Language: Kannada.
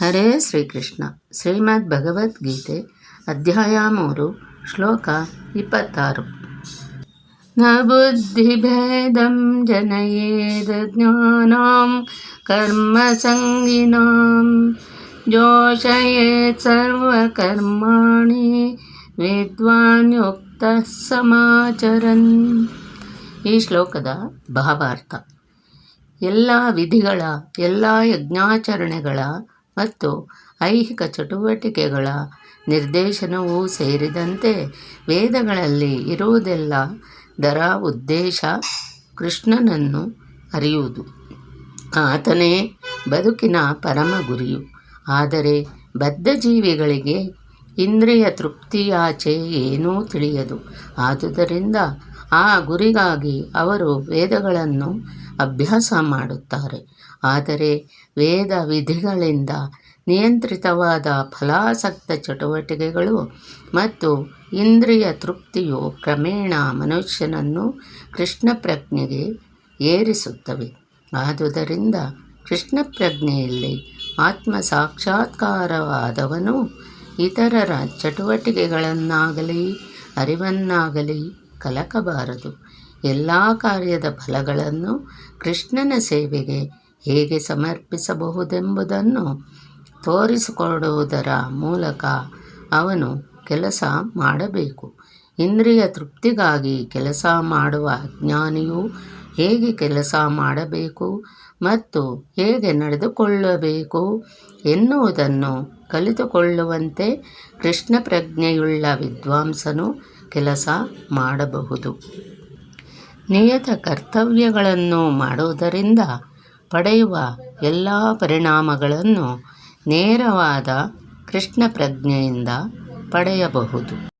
ಹರೇ ಶ್ರೀಕೃಷ್ಣ. ಶ್ರೀಮದ್ ಭಗವದ್ಗೀತೆ ಅಧ್ಯಾಯ ಮೂರು, ಶ್ಲೋಕ ಇಪ್ಪತ್ತಾರು. ನ ಬುದ್ಧಿಭೇದಂ ಜನಯೇದ ಜ್ಞಾನಾಂ ಕರ್ಮಸಂಗಿನಾಂ ಜೋಷಯೇತ್ ಸರ್ವಕರ್ಮಾಣಿ ವಿದ್ವಾನ್ ಯುಕ್ತ ಸಮಾಚರನ್. ಈ ಶ್ಲೋಕದ ಭಾವಾರ್ಥ, ಎಲ್ಲ ವಿಧಿಗಳ, ಎಲ್ಲ ಯಜ್ಞಾಚರಣೆಗಳ ಮತ್ತು ಐಹಿಕ ಚಟುವಟಿಕೆಗಳ ನಿರ್ದೇಶನವೂ ಸೇರಿದಂತೆ ವೇದಗಳಲ್ಲಿ ಇರುವುದೆಲ್ಲ ದರ ಉದ್ದೇಶ ಕೃಷ್ಣನನ್ನು ಅರಿಯುವುದು. ಆತನೇ ಬದುಕಿನ ಪರಮ ಗುರಿಯು. ಆದರೆ ಬದ್ಧ ಜೀವಿಗಳಿಗೆ ಇಂದ್ರಿಯ ತೃಪ್ತಿಯಾಚೆ ಏನೂ ತಿಳಿಯದು. ಆದುದರಿಂದ ಆ ಗುರಿಗಾಗಿ ಅವರು ವೇದಗಳನ್ನು ಅಭ್ಯಾಸ ಮಾಡುತ್ತಾರೆ. ಆದರೆ ವೇದ ವಿಧಿಗಳಿಂದ ನಿಯಂತ್ರಿತವಾದ ಫಲಾಸಕ್ತ ಚಟುವಟಿಕೆಗಳು ಮತ್ತು ಇಂದ್ರಿಯ ತೃಪ್ತಿಯು ಕ್ರಮೇಣ ಮನುಷ್ಯನನ್ನು ಕೃಷ್ಣ ಪ್ರಜ್ಞೆಗೆ ಏರಿಸುತ್ತವೆ. ಆದುದರಿಂದ ಕೃಷ್ಣ ಪ್ರಜ್ಞೆಯಲ್ಲಿ ಆತ್ಮ ಸಾಕ್ಷಾತ್ಕಾರವಾದವನು ಇತರರ ಚಟುವಟಿಕೆಗಳನ್ನಾಗಲಿ, ಅರಿವನ್ನಾಗಲಿ ಕಲಕಬಾರದು. ಎಲ್ಲ ಕಾರ್ಯದ ಫಲಗಳನ್ನು ಕೃಷ್ಣನ ಸೇವೆಗೆ ಹೇಗೆ ಸಮರ್ಪಿಸಬಹುದೆಂಬುದನ್ನು ತೋರಿಸಿಕೊಡುವುದರ ಮೂಲಕ ಅವನು ಕೆಲಸ ಮಾಡಬೇಕು. ಇಂದ್ರಿಯ ತೃಪ್ತಿಗಾಗಿ ಕೆಲಸ ಮಾಡುವ ಅಜ್ಞಾನಿಯು ಹೇಗೆ ಕೆಲಸ ಮಾಡಬೇಕು ಮತ್ತು ಹೇಗೆ ನಡೆದುಕೊಳ್ಳಬೇಕು ಎನ್ನುವುದನ್ನು ಕಲಿತುಕೊಳ್ಳುವಂತೆ ಕೃಷ್ಣ ಪ್ರಜ್ಞೆಯುಳ್ಳ ವಿದ್ವಾಂಸನು ಕೆಲಸ ಮಾಡಬಹುದು. ನಿಯತ ಕರ್ತವ್ಯಗಳನ್ನು ಮಾಡುವುದರಿಂದ ಪಡೆಯುವ ಎಲ್ಲ ಪರಿಣಾಮಗಳನ್ನು ನೇರವಾದ ಕೃಷ್ಣ ಪ್ರಜ್ಞೆಯಿಂದ ಪಡೆಯಬಹುದು.